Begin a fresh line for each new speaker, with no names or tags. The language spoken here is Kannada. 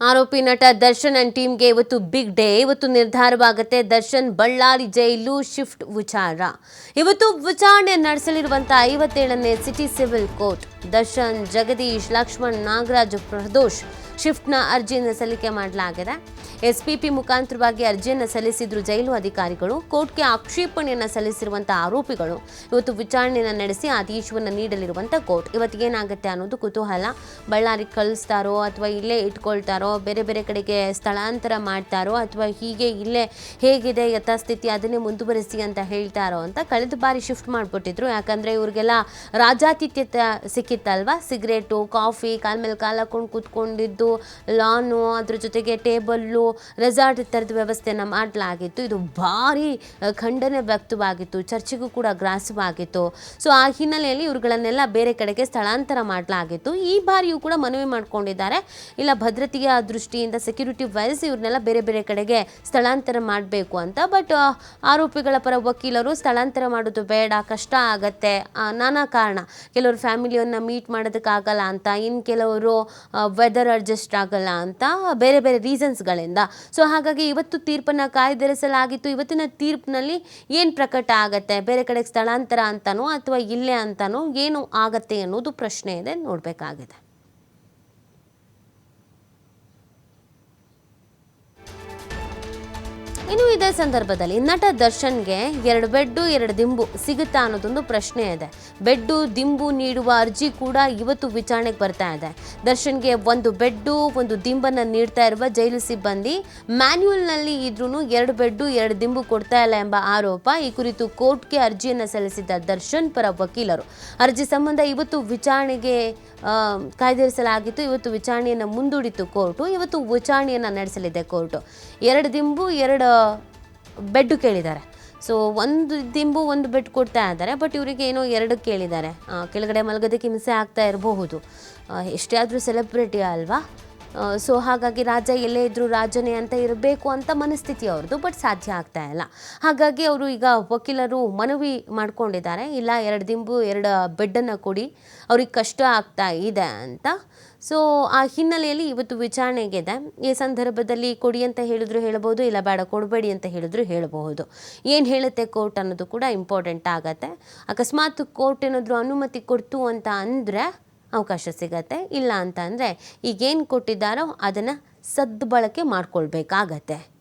ಆರೋಪಿ ನಟ ದರ್ಶನ್ ಅಂಡ್ ಟೀಮ್ಗೆ ಇವತ್ತು ಬಿಗ್ ಡೇ. ಇವತ್ತು ನಿರ್ಧಾರವಾಗುತ್ತೆ ದರ್ಶನ್, ಬಳ್ಳಾರಿ ಜೈಲು ಶಿಫ್ಟ್ ವಿಚಾರ. ಇವತ್ತು ವಿಚಾರಣೆ ನಡೆಸಲಿರುವಂತಹ ಐವತ್ತೇಳನೇ city civil court. Darshan, Jagadish, Lakshman, Nagaraj, Pradosh ಶಿಫ್ಟ್ನ ಅರ್ಜಿಯನ್ನು ಸಲ್ಲಿಕೆ ಮಾಡಲಾಗಿದೆ. ಎಸ್ಪಿಪಿ ಮುಖಾಂತರವಾಗಿ ಅರ್ಜಿಯನ್ನು ಸಲ್ಲಿಸಿದ್ರು ಜೈಲು ಅಧಿಕಾರಿಗಳು, ಕೋರ್ಟ್ಗೆ ಆಕ್ಷೇಪಣೆಯನ್ನು ಸಲ್ಲಿಸಿರುವಂತಹ ಆರೋಪಿಗಳು ಇವತ್ತು ವಿಚಾರಣೆಯನ್ನು ನಡೆಸಿ ಆದೇಶವನ್ನು ನೀಡಲಿರುವಂತಹ ಕೋರ್ಟ್. ಇವತ್ತಿಗೇನಾಗುತ್ತೆ ಅನ್ನೋದು ಕುತೂಹಲ. ಬಳ್ಳಾರಿ ಕಳಿಸ್ತಾರೋ ಅಥವಾ ಇಲ್ಲೇ ಇಟ್ಕೊಳ್ತಾರೋ, ಬೇರೆ ಬೇರೆ ಕಡೆಗೆ ಸ್ಥಳಾಂತರ ಮಾಡ್ತಾರೋ ಅಥವಾ ಹೀಗೆ ಇಲ್ಲೇ ಹೇಗಿದೆ, ಯಥಾಸ್ಥಿತಿ ಅದನ್ನೇ ಮುಂದುವರಿಸಿ ಅಂತ ಹೇಳ್ತಾರೋ ಅಂತ ಕಳೆದ ಬಾರಿ ಶಿಫ್ಟ್ ಮಾಡಿಬಿಟ್ಟಿದ್ರು. ಯಾಕಂದರೆ ಇವ್ರಿಗೆಲ್ಲ ರಾಜಾತಿಥ್ಯತೆ ಸಿಕ್ಕಿತ್ತಲ್ವಾ? ಸಿಗರೇಟು, ಕಾಫಿ, ಕಾಲ ಮೇಲೆ ಕಾಲು ಹಾಕೊಂಡು ಕೂತ್ಕೊಂಡಿದ್ದು, ಲಾನು, ಅದ್ರ ಜೊತೆಗೆ ಟೇಬಲ್ಲು ರೆಸಾರ್ಟ್ ಥರದ ವ್ಯವಸ್ಥೆಯನ್ನು ಮಾಡಲಾಗಿತ್ತು. ಇದು ಭಾರಿ ಖಂಡನೆ ವ್ಯಕ್ತವಾಗಿತ್ತು. ಚರ್ಚೆಗೂ ಕೂಡ ಗ್ರಾಸವಾಗಿತ್ತು. ಸೊ ಆ ಹಿನ್ನೆಲೆಯಲ್ಲಿ ಇವ್ರುಗಳನ್ನೆಲ್ಲ ಬೇರೆ ಕಡೆಗೆ ಸ್ಥಳಾಂತರ ಮಾಡಲಾಗಿತ್ತು. ಈ ಬಾರಿಯೂ ಕೂಡ ಮನವಿ ಮಾಡ್ಕೊಂಡಿದ್ದಾರೆ. ಇಲ್ಲ, ಭದ್ರತೆಯ ದೃಷ್ಟಿಯಿಂದ ಸೆಕ್ಯೂರಿಟಿ ವೈಸ್ ಇವ್ರನ್ನೆಲ್ಲ ಬೇರೆ ಬೇರೆ ಕಡೆಗೆ ಸ್ಥಳಾಂತರ ಮಾಡಬೇಕು ಅಂತ. ಬಟ್ ಆರೋಪಿಗಳ ಪರ ವಕೀಲರು ಸ್ಥಳಾಂತರ ಮಾಡೋದು ಬೇಡ, ಕಷ್ಟ ಆಗತ್ತೆ. ನಾನಾ ಕಾರಣ. ಕೆಲವರು ಫ್ಯಾಮಿಲಿಯನ್ನ ಮೀಟ್ ಮಾಡೋದಕ್ಕಾಗಲ್ಲ ಅಂತ ಇನ್ನು ಕೆಲವರು ವೆದರ್ ಅಡ್ಜಸ್ಟ್ ಆಗಲ್ಲ ಅಂತ, ಬೇರೆ ಬೇರೆ ರೀಸನ್ಸ್ಗಳಿಂದ ಸೊ ಹಾಗಾಗಿ ಇವತ್ತು ತೀರ್ಪನ್ನು ಕಾಯ್ದಿರಿಸಲಾಗಿತ್ತು. ಇವತ್ತಿನ ತೀರ್ಪಿನಲ್ಲಿ ಏನು ಪ್ರಕಟ ಆಗತ್ತೆ? ಬೇರೆ ಕಡೆಗೆ ಸ್ಥಳಾಂತರ ಅಂತನೋ ಅಥವಾ ಇಲ್ಲೇ ಅಂತನೋ ಏನು ಆಗತ್ತೆ ಅನ್ನೋದು ಪ್ರಶ್ನೆ ಇದೆ. ನೋಡಬೇಕಾಗಿದೆ. ಇನ್ನು ಇದೇ ಸಂದರ್ಭದಲ್ಲಿ ನಟ ದರ್ಶನ್ಗೆ ಎರಡು ಬೆಡ್ಡು, ಎರಡು ದಿಂಬು ಸಿಗುತ್ತಾ ಅನ್ನೋದೊಂದು ಪ್ರಶ್ನೆ ಇದೆ. ಬೆಡ್ಡು, ದಿಂಬು ನೀಡುವ ಅರ್ಜಿ ಕೂಡ ಇವತ್ತು ವಿಚಾರಣೆಗೆ ಬರ್ತಾ ಇದೆ. ದರ್ಶನ್ಗೆ ಒಂದು ಬೆಡ್ಡು, ಒಂದು ದಿಂಬನ್ನು ನೀಡ್ತಾ ಇರುವ ಜೈಲು ಸಿಬ್ಬಂದಿ ಮ್ಯಾನ್ಯುಯಲ್ನಲ್ಲಿ ಇದ್ರೂ ಎರಡು ಬೆಡ್ಡು, ಎರಡು ದಿಂಬು ಕೊಡ್ತಾ ಇಲ್ಲ ಎಂಬ ಆರೋಪ. ಈ ಕುರಿತು ಕೋರ್ಟ್ಗೆ ಅರ್ಜಿಯನ್ನು ಸಲ್ಲಿಸಿದ್ದ ದರ್ಶನ್ ಪರ ವಕೀಲರು. ಅರ್ಜಿ ಸಂಬಂಧ ಇವತ್ತು ವಿಚಾರಣೆಗೆ ಕಾಯ್ದಿರಿಸಲಾಗಿತ್ತು. ಇವತ್ತು ವಿಚಾರಣೆಯನ್ನು ಮುಂದೂಡಿತು ಕೋರ್ಟು. ಇವತ್ತು ವಿಚಾರಣೆಯನ್ನು ನಡೆಸಲಿದೆ ಕೋರ್ಟು. ಎರಡು ದಿಂಬು, ಎರಡು ಬೆಡ್ ಕೇಳಿದ್ದಾರೆ. ಸೊ ಒಂದು ದಿಂಬು ಒಂದು ಬೆಡ್ ಕೊಡ್ತಾ ಇದ್ದಾರೆ ಬಟ್ ಇವರಿಗೆ ಏನೋ ಎರಡು ಕೇಳಿದ್ದಾರೆ. ಕೆಳಗಡೆ ಮಲಗೋದಕ್ಕೆ ಹಿಂಸೆ ಆಗ್ತಾ ಇರಬಹುದು. ಎಷ್ಟೇ ಆದರೂ ಸೆಲೆಬ್ರಿಟಿ ಅಲ್ವಾ? ಸೊ ಹಾಗಾಗಿ ರಾಜ ಎಲ್ಲೇ ಇದ್ದರೂ ರಾಜನೇ ಅಂತ ಇರಬೇಕು ಅಂತ ಮನಸ್ಥಿತಿ ಅವ್ರದ್ದು, ಬಟ್ ಸಾಧ್ಯ ಆಗ್ತಾ ಇಲ್ಲ. ಹಾಗಾಗಿ ಅವರು ಈಗ ವಕೀಲರು ಮನವಿ ಮಾಡ್ಕೊಂಡಿದ್ದಾರೆ. ಇಲ್ಲ, ಎರಡು ದಿಂಬು, ಎರಡು ಬೆಡ್ಡನ್ನು ಕೊಡಿ, ಅವ್ರಿಗೆ ಕಷ್ಟ ಆಗ್ತಾ ಇದೆ ಅಂತ. ಸೊ, ಆ ಹಿನ್ನೆಲೆಯಲ್ಲಿ ಇವತ್ತು ವಿಚಾರಣೆಗಿದೆ ಈ ಸಂದರ್ಭದಲ್ಲಿ ಕೊಡಿ ಅಂತ ಹೇಳಿದ್ರು ಹೇಳಬಹುದು ಇಲ್ಲ ಬೇಡ, ಕೊಡಬೇಡಿ ಅಂತ ಹೇಳಿದ್ರು ಹೇಳಬಹುದು. ಏನು ಹೇಳುತ್ತೆ ಕೋರ್ಟ್ ಅನ್ನೋದು ಕೂಡ ಇಂಪಾರ್ಟೆಂಟ್ ಆಗತ್ತೆ. ಅಕಸ್ಮಾತ್ ಕೋರ್ಟ್ ಏನಾದರೂ ಅನುಮತಿ ಕೊಡ್ತು ಅಂತ ಅಂದರೆ ಅವಕಾಶ ಸಿಗತ್ತೆ. ಇಲ್ಲ ಅಂತಂದರೆ ಈಗೇನು ಕೊಟ್ಟಿದ್ದಾರೋ ಅದನ್ನು ಸದ್ಬಳಕೆ ಮಾಡ್ಕೊಳ್ಬೇಕಾಗತ್ತೆ.